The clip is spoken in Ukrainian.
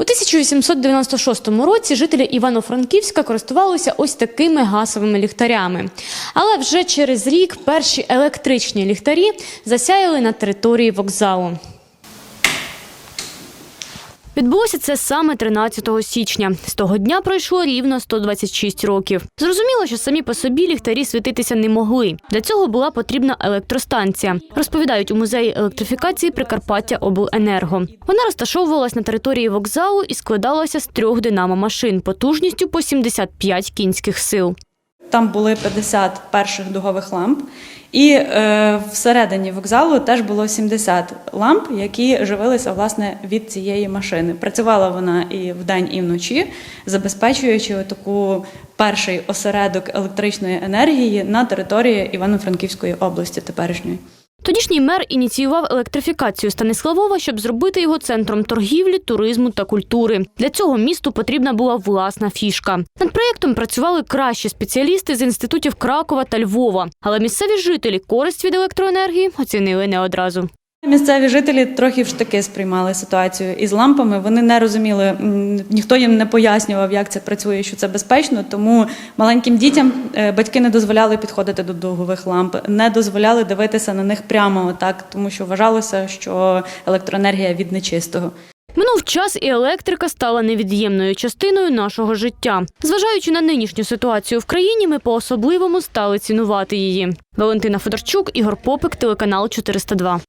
У 1896 році жителі Івано-Франківська користувалися ось такими гасовими ліхтарями. Але вже через рік перші електричні ліхтарі засяяли на території вокзалу. Відбулося це саме 13 січня. З того дня пройшло рівно 126 років. Зрозуміло, що самі по собі ліхтарі світитися не могли. Для цього була потрібна електростанція. Розповідають у музеї електрифікації Прикарпаття Обленерго. Вона розташовувалась на території вокзалу і складалася з трьох динамо-машин потужністю по 75 кінських сил. Там були 50 перших дугових ламп, і е, всередині вокзалу теж було 70 ламп, які живилися власне від цієї машини. Працювала вона і вдень, і вночі, забезпечуючи таку перший осередок електричної енергії на території Івано-Франківської області теперішньої. Тодішній мер ініціював електрифікацію Станиславова, щоб зробити його центром торгівлі, туризму та культури. Для цього місту потрібна була власна фішка. Над проєктом працювали кращі спеціалісти з інститутів Кракова та Львова, але місцеві жителі користь від електроенергії оцінили не одразу. Місцеві жителі трохи в штики сприймали ситуацію із лампами. Вони не розуміли, ніхто їм не пояснював, як це працює, що це безпечно. Тому маленьким дітям е, батьки не дозволяли підходити до довгових ламп, не дозволяли дивитися на них прямо отак, тому що вважалося, що електроенергія від нечистого. Минув час, і електрика стала невід'ємною частиною нашого життя. Зважаючи на нинішню ситуацію в країні, ми по-особливому стали цінувати її. Валентина Федорчук, Ігор Попик, телеканал 402.